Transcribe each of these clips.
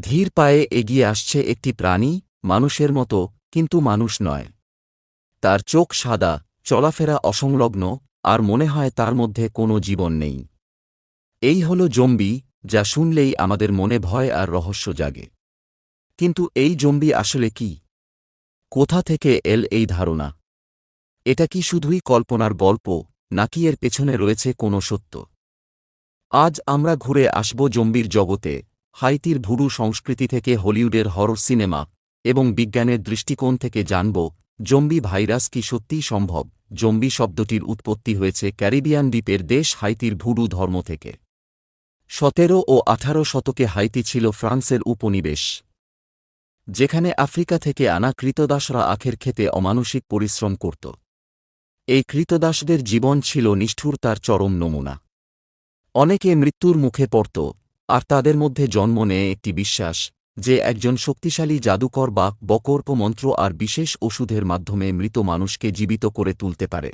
ধীর পায়ে এগিয়ে আসছে একটি প্রাণী, মানুষের মতো, কিন্তু মানুষ নয়। তার চোখ সাদা, চলাফেরা অসংলগ্ন, আর মনে হয় তার মধ্যে কোনো জীবন নেই। এই হল জম্বি, যা শুনলেই আমাদের মনে ভয় আর রহস্য জাগে। কিন্তু এই জম্বি আসলে কি? কোথা থেকে এল এই ধারণা? এটা কি শুধুই কল্পনার গল্প, নাকি এর পেছনে রয়েছে কোনো সত্য? আজ আমরা ঘুরে আসব জম্বির জগতে হাইতির ভুরু সংস্কৃতি থেকে হলিউডের হরর সিনেমা এবং বিজ্ঞানের দৃষ্টিকোণ থেকে জানব, জম্বি ভাইরাস কি সত্যিই সম্ভব? জম্বি শব্দটির উৎপত্তি হয়েছে ক্যারিবিয়ান দ্বীপের দেশ হাইতির ভুরু ধর্ম থেকে। সতেরো ও আঠারো শতকে হাইতি ছিল ফ্রান্সের উপনিবেশ, যেখানে আফ্রিকা থেকে আনা কৃতদাসরা আখের খেতে অমানসিক পরিশ্রম করত। এই কৃতদাসদের জীবন ছিল নিষ্ঠুরতার চরম নমুনা। অনেকে মৃত্যুর মুখে পড়ত আর তাদের মধ্যে জন্ম নেয় একটি বিশ্বাস, যে একজন শক্তিশালী জাদুকর বা বকর্প মন্ত্র আর বিশেষ ওষুধের মাধ্যমে মৃত মানুষকে জীবিত করে তুলতে পারে।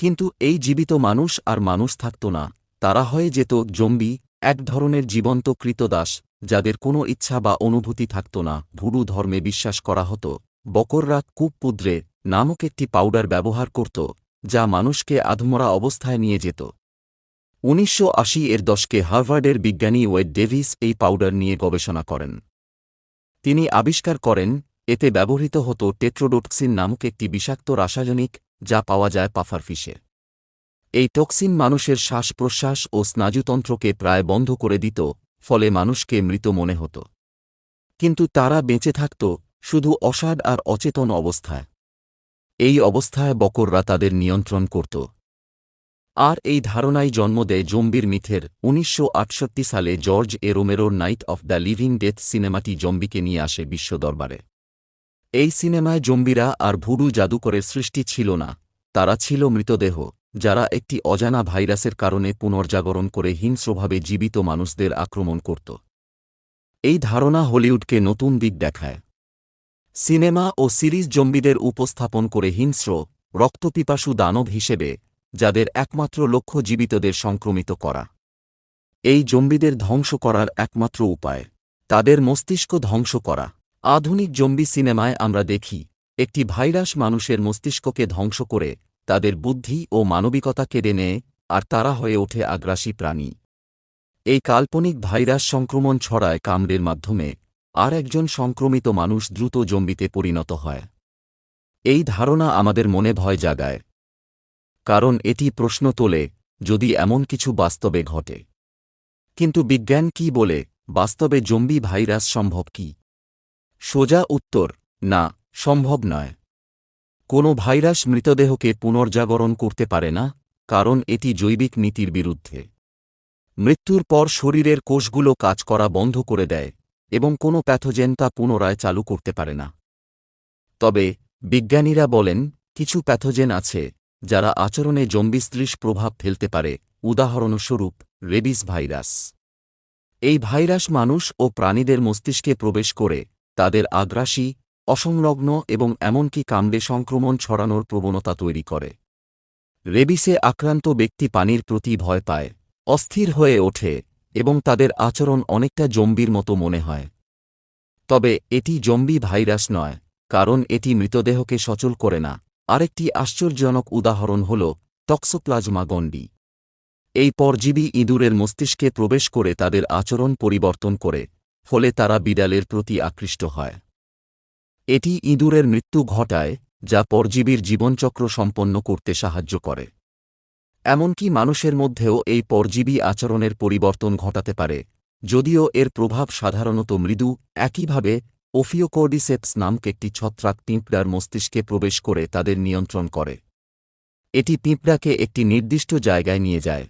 কিন্তু এই জীবিত মানুষ আর মানুষ থাকত না, তারা হয়ে যেত জম্বি, এক ধরনের জীবন্ত কৃতদাস, যাদের কোনো ইচ্ছা বা অনুভূতি থাকত না। ভুরু ধর্মে বিশ্বাস করা হতো, বকররা কূপপুদ্রে নামক একটি পাউডার ব্যবহার করত, যা মানুষকে আধমরা অবস্থায় নিয়ে যেত। উনিশশো আশি এর দশকে হার্ভার্ডের বিজ্ঞানী ওয়েড ডেভিস এই পাউডার নিয়ে গবেষণা করেন। তিনি আবিষ্কার করেন, এতে ব্যবহৃত হতো টেট্রোডোটক্সিন নামক একটি বিষাক্ত রাসায়নিক, যা পাওয়া যায় পাফার ফিশে এই টক্সিন মানুষের শ্বাস প্রশ্বাস ও স্নায়ুতন্ত্রকে প্রায় বন্ধ করে দিত, ফলে মানুষকে মৃত মনে হতো। কিন্তু তারা বেঁচে থাকত, শুধু অসাড আর অচেতন অবস্থায়। এই অবস্থায় বকররা তাদের নিয়ন্ত্রণ করত। আর এই ধারণাই জন্ম দেয় জম্বির মিথের। উনিশশো আটষট্টি সালে George A রোমেরোর night of the living death সিনেমাটি জম্বিকে নিয়ে আসে বিশ্ব দরবারে এই সিনেমায় জম্বিরা আর ভুরু জাদুকরের সৃষ্টি ছিল না, তারা ছিল মৃতদেহ, যারা একটি অজানা ভাইরাসের কারণে পুনর্জাগরণ করে হিংস্রভাবে জীবিত মানুষদের আক্রমণ করত। এই ধারণা হলিউডকে নতুন দিক দেখায়। সিনেমা ও সিরিজ জম্বিদের উপস্থাপন করে হিংস্র, রক্তপিপাসু দানব হিসেবে যাদের একমাত্র লক্ষ্য জীবিতদের সংক্রমিত করা। এই জম্বিদের ধ্বংস করার একমাত্র উপায়। তাদের মস্তিষ্ক ধ্বংস করা। আধুনিক জম্বি সিনেমায় আমরা দেখি, একটি ভাইরাস মানুষের মস্তিষ্ককে ধ্বংস করে, তাদের বুদ্ধি ও মানবিকতা কেড়ে নেয়, আর তারা হয়ে ওঠে আগ্রাসী প্রাণী। এই কাল্পনিক ভাইরাস সংক্রমণ ছড়ায় কামড়ের মাধ্যমে, আর একজন সংক্রমিত মানুষ দ্রুত জম্বিতে পরিণত হয়। এই ধারণা আমাদের মনে ভয় জাগায়। কারণ এটি প্রশ্ন তোলে, যদি এমন কিছু বাস্তবে ঘটে। কিন্তু বিজ্ঞান কি বলে, বাস্তবে জম্বি ভাইরাস সম্ভব কি? সোজা উত্তর, না, সম্ভব নয়। কোনো ভাইরাস মৃতদেহকে পুনর্জাগরণ করতে পারে না, কারণ এটি জৈবিক নীতির বিরুদ্ধে। মৃত্যুর পর শরীরের কোষগুলো কাজ করা বন্ধ করে দেয়, এবং কোনো প্যাথোজেন তা পুনরায় চালু করতে পারে না। তবে, বিজ্ঞানীরা বলেন, কিছু প্যাথোজেন আছে যারা আচরণে জম্বিস্ত্রিশ প্রভাব ফেলতে পারে, উদাহরণস্বরূপ রেবিস ভাইরাস। এই ভাইরাস মানুষ ও প্রাণীদের মস্তিষ্কে প্রবেশ করে, তাদের আগ্রাসী, অসংলগ্ন এবং এমনকি কাণ্ডে সংক্রমণ ছড়ানোর প্রবণতা তৈরি করে। রেবিসে আক্রান্ত ব্যক্তি পানির প্রতি ভয় পায়, অস্থির হয়ে ওঠে এবং তাদের আচরণ অনেকটা জম্বির মতো মনে হয়। তবে এটি জম্বি ভাইরাস নয়, কারণ এটি মৃতদেহকে সচল করে না। আরেকটি আশ্চর্যজনক উদাহরণ হল টক্সোপ্লাজমা গন্ডি এই পরজীবী ইঁদুরের মস্তিষ্কে প্রবেশ করে তাদের আচরণ পরিবর্তন করে, ফলে তারা বিড়ালের প্রতি আকৃষ্ট হয়। এটি ইঁদুরের মৃত্যু ঘটায়, যা পরজীবীর জীবনচক্র সম্পন্ন করতে সাহায্য করে। এমনকি মানুষের মধ্যেও এই পরজীবী আচরণের পরিবর্তন ঘটাতে পারে, যদিও এর প্রভাব সাধারণত মৃদু, একইভাবে ওফিওকোর্ডিসেপস নামক একটি ছত্রাক পিঁপড়ার মস্তিষ্কে প্রবেশ করে তাদের নিয়ন্ত্রণ করে। এটি পিঁপড়াকে একটি নির্দিষ্ট জায়গায় নিয়ে যায়,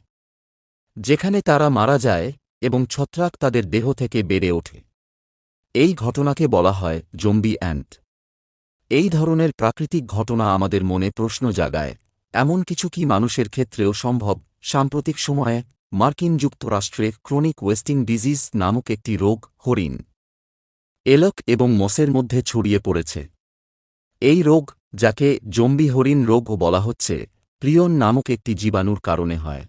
যেখানে তারা মারা যায় এবং ছত্রাক তাদের দেহ থেকে বেড়ে ওঠে। এই ঘটনাকে বলা হয় জম্বি অ্যান্ট। এই ধরনের প্রাকৃতিক ঘটনা আমাদের মনে প্রশ্ন জাগায়, এমন কিছু কি মানুষের ক্ষেত্রেও সম্ভব? সাম্প্রতিক সময়ে মার্কিন যুক্তরাষ্ট্রে ক্রনিক ওয়েস্টিং ডিজিজ নামক একটি রোগ, হরিণ। এলক এবং মসের মধ্যে ছড়িয়ে পড়েছে। এই রোগ, যাকে জম্বি হরিণ রোগও বলা হচ্ছে, প্রিয়ন নামক একটি জীবাণুর কারণে হয়।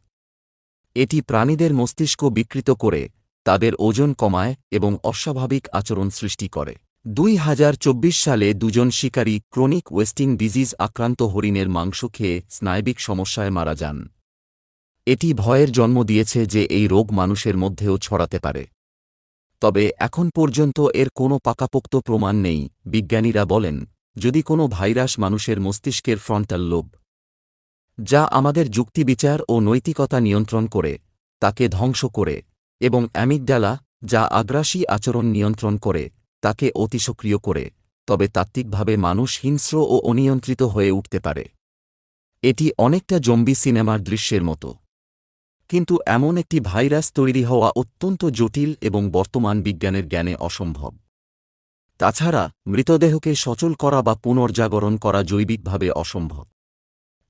এটি প্রাণীদের মস্তিষ্ক বিকৃত করে, তাদের ওজন কমায় এবং অস্বাভাবিক আচরণ সৃষ্টি করে। দুই হাজার চব্বিশ সালে দুজন শিকারী ক্রনিক ওয়েস্টিং ডিজিজ আক্রান্ত হরিণের মাংস খেয়ে স্নায়বিক সমস্যায় মারা যান। এটি ভয়ের জন্ম দিয়েছে যে এই রোগ মানুষের মধ্যেও ছড়াতে পারে। তবে এখন পর্যন্ত এর কোনো পাকাপোক্ত প্রমাণ নেই, বিজ্ঞানীরা বলেন, যদি কোনো ভাইরাস মানুষের মস্তিষ্কের ফ্রন্টাল লোভ যা আমাদের যুক্তিবিচার ও নৈতিকতা নিয়ন্ত্রণ করে, তাকে ধ্বংস করে, এবং অ্যামিগডালা, যা আগ্রাসী আচরণ নিয়ন্ত্রণ করে, তাকে অতিসক্রিয় করে, তবে তাত্ত্বিকভাবে মানুষ হিংস্র ও অনিয়ন্ত্রিত হয়ে উঠতে পারে। এটি অনেকটা জম্বি সিনেমার দৃশ্যের মতো। কিন্তু এমন একটি ভাইরাস তৈরি হওয়া অত্যন্ত জটিল এবং বর্তমান বিজ্ঞানের জ্ঞানে অসম্ভব। তাছাড়া, মৃতদেহকে সচল করা বা পুনর্জাগরণ করা জৈবিকভাবে অসম্ভব।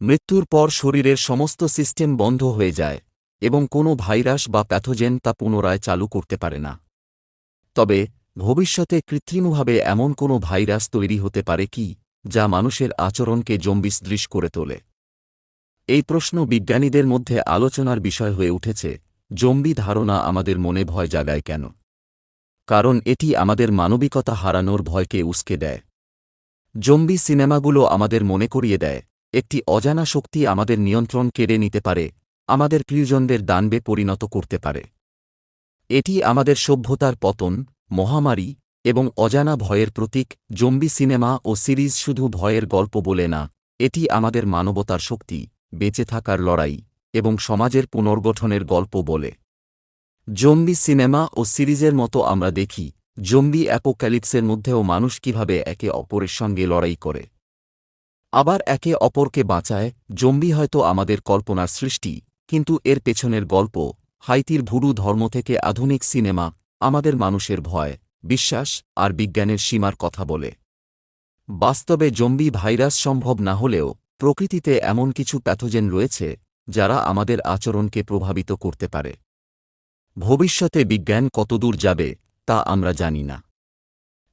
মৃত্যুর পর শরীরের সমস্ত সিস্টেম বন্ধ হয়ে যায় এবং কোনো ভাইরাস বা প্যাথোজেন তা পুনরায় চালু করতে পারে না। তবে, ভবিষ্যতে কৃত্রিমভাবে এমন কোনো ভাইরাস তৈরি হতে পারে কি, যা মানুষের আচরণকে জম্বিসদৃশ করে তোলে? এই প্রশ্ন বিজ্ঞানীদের মধ্যে আলোচনার বিষয় হয়ে উঠেছে, জম্বি ধারণা আমাদের মনে ভয় জাগায় কেন? কারণ এটি আমাদের মানবিকতা হারানোর ভয়কে উস্কে দেয়। জম্বি সিনেমাগুলো আমাদের মনে করিয়ে দেয়, একটি অজানা শক্তি আমাদের নিয়ন্ত্রণ কেড়ে নিতে পারে, আমাদের প্রিয়জনদের দানবে পরিণত করতে পারে। এটি আমাদের সভ্যতার পতন, মহামারী এবং অজানা ভয়ের প্রতীক, জম্বি সিনেমা ও সিরিজ শুধু ভয়ের গল্প বলে না, এটি আমাদের মানবতার শক্তি। বেঁচে থাকার লড়াই এবং সমাজের পুনর্গঠনের গল্প বলে। জম্বি সিনেমা ও সিরিজের মতো আমরা দেখি, জম্বি অ্যাপোক্যালিপসের মধ্যেও মানুষ কীভাবে একে অপরের সঙ্গে লড়াই করে। আবার একে অপরকে বাঁচায়, জম্বি হয়তো আমাদের কল্পনার সৃষ্টি, কিন্তু এর পেছনের গল্প, হাইতির ভুরু ধর্ম থেকে আধুনিক সিনেমা, আমাদের মানুষের ভয়, বিশ্বাস আর বিজ্ঞানের সীমার কথা বলে। বাস্তবে জম্বি ভাইরাস সম্ভব না হলেও প্রকৃতিতে এমন কিছু প্যাথোজেন রয়েছে, যারা আমাদের আচরণকে প্রভাবিত করতে পারে। ভবিষ্যতে বিজ্ঞান কতদূর যাবে, তা আমরা জানি না।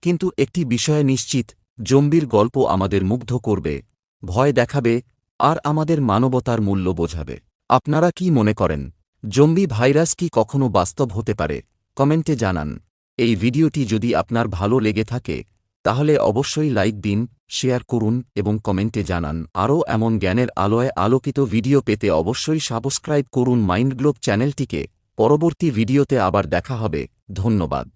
কিন্তু একটি বিষয়ে নিশ্চিত, জম্বির গল্প আমাদের মুগ্ধ করবে, ভয় দেখাবে, আর আমাদের মানবতার মূল্য বোঝাবে। আপনারা কি মনে করেন, জম্বি ভাইরাস কি কখনো বাস্তব হতে পারে? কমেন্টে জানান। এই ভিডিওটি যদি আপনার ভালো লেগে থাকে, তাহলে অবশ্যই লাইক দিন শেয়ার করুন এবং কমেন্টে জানান, আরও এমন জ্ঞানের আলোয় আলোকিত ভিডিও পেতে অবশ্যই সাবস্ক্রাইব করুন মাইন্ডগ্লোব চ্যানেলটিকে। পরবর্তী ভিডিওতে আবার দেখা হবে। ধন্যবাদ।